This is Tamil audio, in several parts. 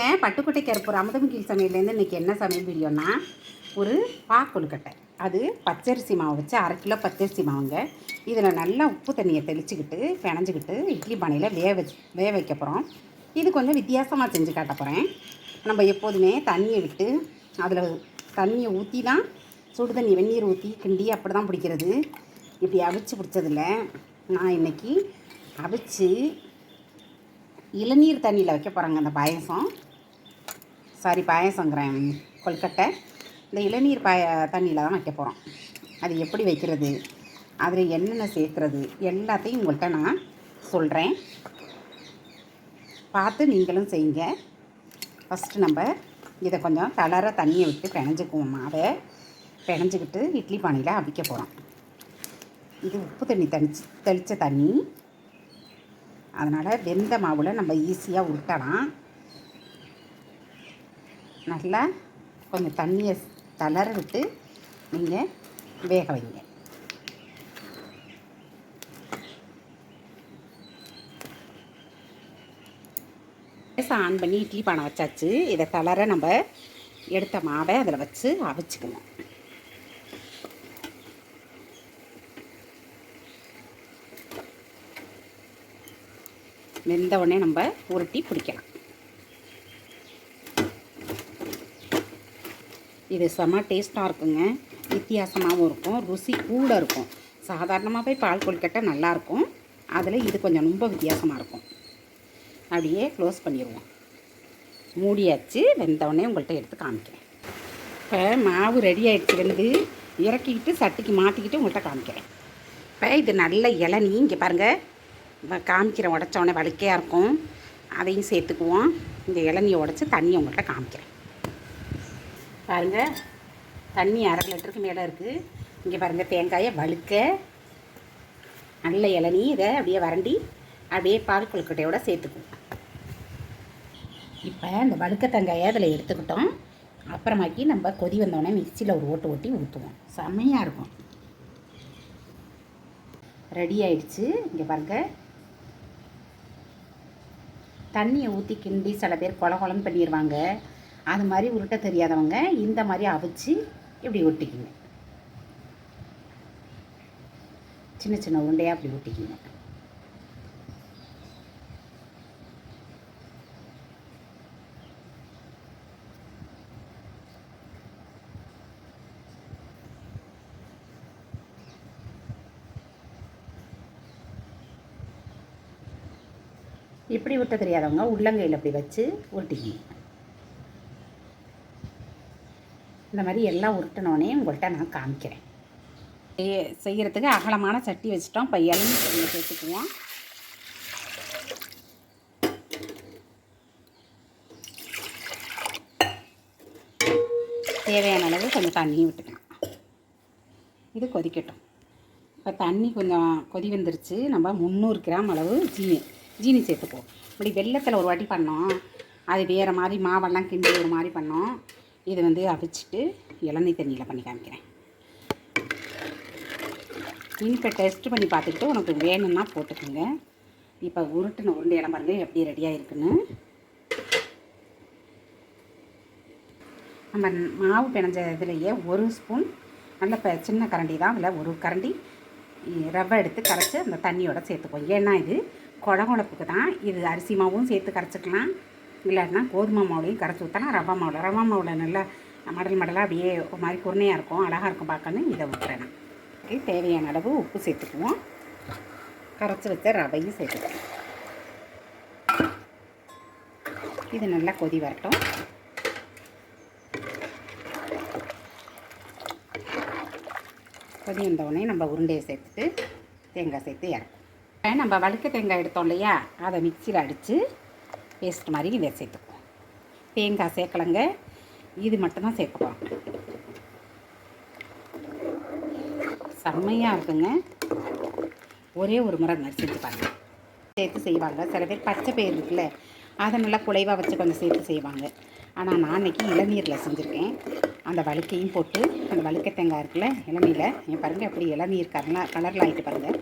வணக்கங்க பட்டுக்கோட்டை கருப்பூர் அமுதமுகில் சமையல்லேருந்து இன்றைக்கி என்ன சமையல் வீடியோனா ஒரு பாக்கொழுக்கட்டை அது பச்சரிசி மாவு வச்சு அரை கிலோ பச்சரிசி மாவுங்க. இதில் நல்லா உப்பு தண்ணியை தெளிச்சுக்கிட்டு பிணைஞ்சிக்கிட்டு இட்லி பானையில் வேக வச்சு வேக வைக்க போகிறோம் இது கொஞ்சம் வித்தியாசமாக செஞ்சு காட்ட போகிறேன் நம்ம எப்போதுமே தண்ணியை விட்டு அதில் தண்ணியை ஊற்றி தான் சுடு தண்ணி வெந்நீர் ஊற்றி கிண்டி அப்படி தான் பிடிக்கிறது. இப்படி அவிச்சு பிடிச்சதில்ல. நான் இன்றைக்கி அவிச்சு இளநீர் தண்ணியில் வைக்க போகிறாங்க அந்த பாயசம். சாரி பாயசங்கிறேன். கொல்கட்டை. இந்த இளநீர் பாய தண்ணியில் தான் வைக்க போகிறோம் அது எப்படி வைக்கிறது? அதில் என்னென்ன சேர்க்குறது? எல்லாத்தையும் உங்கள்கிட்ட நான் சொல்கிறேன் பார்த்து நீங்களும் செய்யுங்க. ஃபஸ்ட்டு நம்ம இதை கொஞ்சம் தளர தண்ணியை விட்டு பிணைஞ்சிக்குவோம். அதை பிணைஞ்சிக்கிட்டு இட்லி பானையில் அவிக்க போகிறோம் இது உப்பு தண்ணி தெளிச்சு தெளித்த தண்ணி. அதனால் வெந்த மாவில் நம்ம ஈஸியாக உருட்டலாம். நல்லா கொஞ்சம் தண்ணியை தளர விட்டு நீங்கள் வேக வைங்க. கேஸ் ஆன் பண்ணி இட்லி பானை வச்சாச்சு. இதை தளர நம்ம எடுத்த மாவை அதில் வச்சு அவிச்சுக்கணும். வெந்த உடனே நம்ம உருட்டி பிடிக்கலாம். இது செம்ம டேஸ்ட்டாக இருக்குங்க. வித்தியாசமாகவும் இருக்கும். ருசி கூட இருக்கும். சாதாரணமாகவே பால் கொழுக்கட்டை நல்லாயிருக்கும் அதில் இது கொஞ்சம் ரொம்ப வித்தியாசமாக இருக்கும். அப்படியே க்ளோஸ் பண்ணிடுவோம் மூடியாச்சு. வெந்தவுடனே உங்கள்கிட்ட எடுத்து காமிக்கிறேன். இப்போ மாவு ரெடி ஆகிடுச்சு வந்து இறக்கிக்கிட்டு சட்டிக்கு மாற்றிக்கிட்டு உங்கள்கிட்ட காமிக்கிறேன். இப்போ இது நல்ல இளநீ. இங்கே பாருங்கள் வ- காமிக்கிறேன் உடச்சோடனே வலிக்கையாக இருக்கும். அதையும் சேர்த்துக்குவோம். இந்த இளநியை உடச்சி தண்ணியை உங்கள்கிட்ட காமிக்கிறேன். பாருங்கள் தண்ணி அரை லிட்டருக்கு மேலே இருக்குது இங்கே பாருங்கள் தேங்காயை வழுக்க நல்ல இளநீ இதை அப்படியே வறண்டி அப்படியே பால் கொழுக்கட்டையோட சேர்த்துக்குவோம் இப்போ இந்த வழுக்க தேங்காயை அதில் எடுத்துக்கிட்டோம். அப்புறமாக்கி நம்ம கொதி வந்தோடனே மிக்சியில் ஒரு ஓட்டு ஓட்டி ஊற்றுவோம் செம்மையாக இருக்கும். ரெடி ஆயிடுச்சு. இங்கே பாருங்க. தண்ணியை ஊற்றி கிண்டி சில பேர் கொல கொலன்னு பண்ணிடுவாங்க அது மாதிரி உருட்ட தெரியாதவங்க இந்த மாதிரி அவிச்சு இப்படி ஒட்டிக்குங்க. சின்ன சின்ன உருண்டையாக அப்படி ஒட்டிக்குங்க. இப்படி உருட்ட தெரியாதவங்க உள்ளங்கையில் அப்படி வச்சு ஒட்டிக்கணும் இந்த மாதிரி எல்லாம் உருட்டினோடனே உங்கள்கிட்ட நான் காமிக்கிறேன். செய்கிறதுக்கு அகலமான சட்டி வச்சுட்டோம். இப்போ இளநீ சேர்த்துக்குவோம். தேவையான அளவு கொஞ்சம் தண்ணியும் விட்டுக்கலாம். இது கொதிக்கட்டும். இப்போ தண்ணி கொஞ்சம் கொதி வந்துருச்சு. நம்ம முந்நூறு கிராம் அளவு ஜீனி ஜீனி சேர்த்துக்குவோம். இப்படி வெள்ளத்தில் ஒரு வாட்டி பண்ணோம். அது வேறு மாதிரி மாவெல்லாம் கிண்டி ஒரு மாதிரி பண்ணோம். இது வந்து அவிச்சிட்டு இளநீர் தண்ணியில் பண்ணி காமிக்கிறேன். இனிப்பை டெஸ்ட் பண்ணி பார்த்துக்கிட்டு உனக்கு வேணும்னா போட்டுக்கோங்க. இப்போ உருட்டுன உருண்டையெல்லாம் பாருங்கள் எப்படி ரெடியாக இருக்குன்னு நம்ம மாவு பிணைஞ்ச இதுலேயே ஒரு ஸ்பூன் நல்ல இப்போ சின்ன கரண்டி தான் அதில் ஒரு கரண்டி. ரவை எடுத்து கரைச்சி அந்த தண்ணியோட சேர்த்துக்கோங்க ஏன்னா இது குழகுழப்புக்கு தான். இது அரிசி மாவும் சேர்த்து கரைச்சிக்கலாம். இல்லாட்டினா கோதுமை மாவுலையும் கரைச்சி ஊற்றலாம் ரவா மாவில். ரவை மாவில் நல்லா மடல் மடலாக அப்படியே ஒரு மாதிரி குருணையாக இருக்கும். அழகாக இருக்கும் பார்க்கணும் இதை ஊற்றுறேன் நான். தேவையான அளவு உப்பு சேர்த்துக்குவோம். கரைச்சி வச்ச ரவையும் சேர்த்துக்குவோம். இது நல்லா கொதி வரட்டும். கொதி வந்தவுடனே நம்ம உருண்டையை சேர்த்துட்டு தேங்காய் சேர்த்து இறக்கும் நம்ம வழுக்க தேங்காய் எடுத்தோம் இல்லையா? அதை மிக்சியில் அடித்து பேஸ்ட் மாதிரி இதை சேர்த்துக்குவோம் தேங்காய் சேர்க்கலங்க. இது மட்டும்தான் சேர்க்க செம்மையாக இருக்குங்க. ஒரே ஒரு முறை மாதிரி செஞ்சு சேர்த்து செய்வாங்க. சில பேர் பச்சை பயிர் இருக்குல்ல அதை நல்லா குலைவாக வச்சு கொஞ்சம் சேர்த்து செய்வாங்க. ஆனால் நான் அன்றைக்கி இளநீரில் செஞ்சுருக்கேன். அந்த வழுக்கையும் போட்டு அந்த வழுக்க தேங்காய் இருக்குல்ல இளநீரில் என் பாருங்கள் எப்படி இளநீர் கலர் கலரில் ஆகிட்டு பாருங்கள்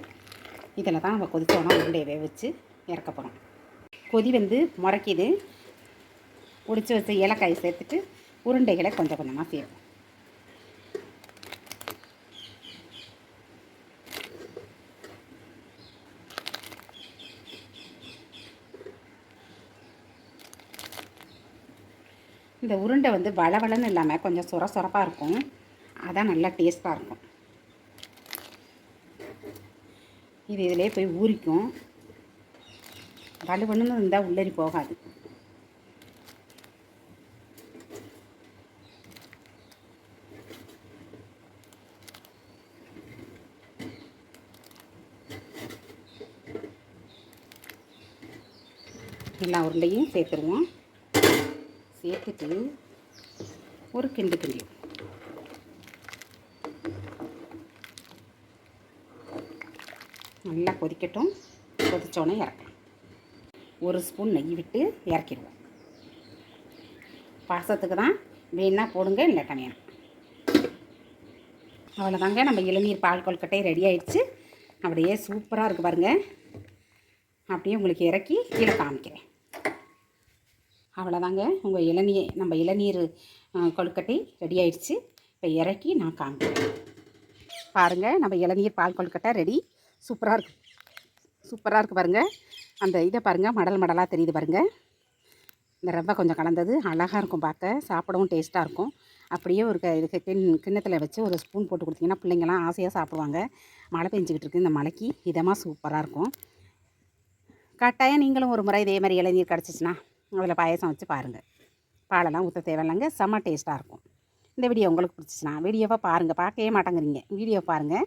இதில் தான் நம்ம கொதித்தோன்னா உருண்டையை வேக வச்சு இறக்க போகிறோம் கொதி வந்து முறைக்கிது. பிடிச்சி வச்ச ஏலக்காயை சேர்த்துட்டு உருண்டைகளை கொஞ்சம் கொஞ்சமாக சேர்ப்போம். இந்த உருண்டை வந்து வளவளன்னு இல்லாமல் கொஞ்சம் சொர சொரப்பாக இருக்கும். அதான் நல்லா டேஸ்ட்டாக இருக்கும். இது இதிலே போய் ஊறிக்கும். வலுவணுன்னு இருந்தால் உள்ளரி போகாது. எல்லா உருண்டையும் சேர்த்துருவோம். சேர்த்துட்டு ஒரு கிண்டு கிண்டி நல்லா கொதிக்கட்டும். கொதிச்சோடனே இறக்கலாம். ஒரு ஸ்பூன் நெய் விட்டு இறக்கிடுவோம். பாசத்துக்கு தான் வேணா போடுங்க இல்லை வேணாம் அவ்வளோதாங்க. நம்ம இளநீர் பால் கொல்கட்டை ரெடி ஆயிடுச்சு. அப்படியே சூப்பராக இருக்குது பாருங்கள் அப்படியே உங்களுக்கு இறக்கி கீழே காமிக்கிறேன். அவ்வளோதாங்க. உங்கள் இளநீர் நம்ம இளநீர் கொழுக்கட்டை ரெடி ஆயிடுச்சு. இப்போ இறக்கி நான் காமிக்கிறேன். பாருங்கள் நம்ம இளநீர் பால் கொழுக்கட்டை ரெடி சூப்பராக இருக்கு. சூப்பராக இருக்குது பாருங்கள் அந்த இதை பாருங்கள் மடல் மடலாக தெரியுது பாருங்கள் இந்த ரவை கொஞ்சம் கலந்தது அழகாக இருக்கும் பார்க்க சாப்பிடவும் டேஸ்ட்டாக இருக்கும். அப்படியே ஒரு க இதுக்கு கிண் கிண்ணத்தில் வச்சு ஒரு ஸ்பூன் போட்டு கொடுத்தீங்கன்னா பிள்ளைங்களாம் ஆசையாக சாப்பிடுவாங்க. மழை பெஞ்சிக்கிட்டு இருக்குது இந்த மலைக்கு இதமாக சூப்பராக இருக்கும். கட்டாயம் நீங்களும் ஒரு முறை இதே மாதிரி இளநீர் கிடச்சிச்சின்னா அதில் பாயசம் வச்சு பாருங்கள் பாலெல்லாம் ஊற்ற தேவையில்லைங்க செம்ம டேஸ்ட்டாக இருக்கும். இந்த வீடியோ உங்களுக்கு பிடிச்சிச்சின்னா வீடியோவை பாருங்கள் பார்க்கவே மாட்டேங்கிறீங்க. வீடியோ பாருங்கள்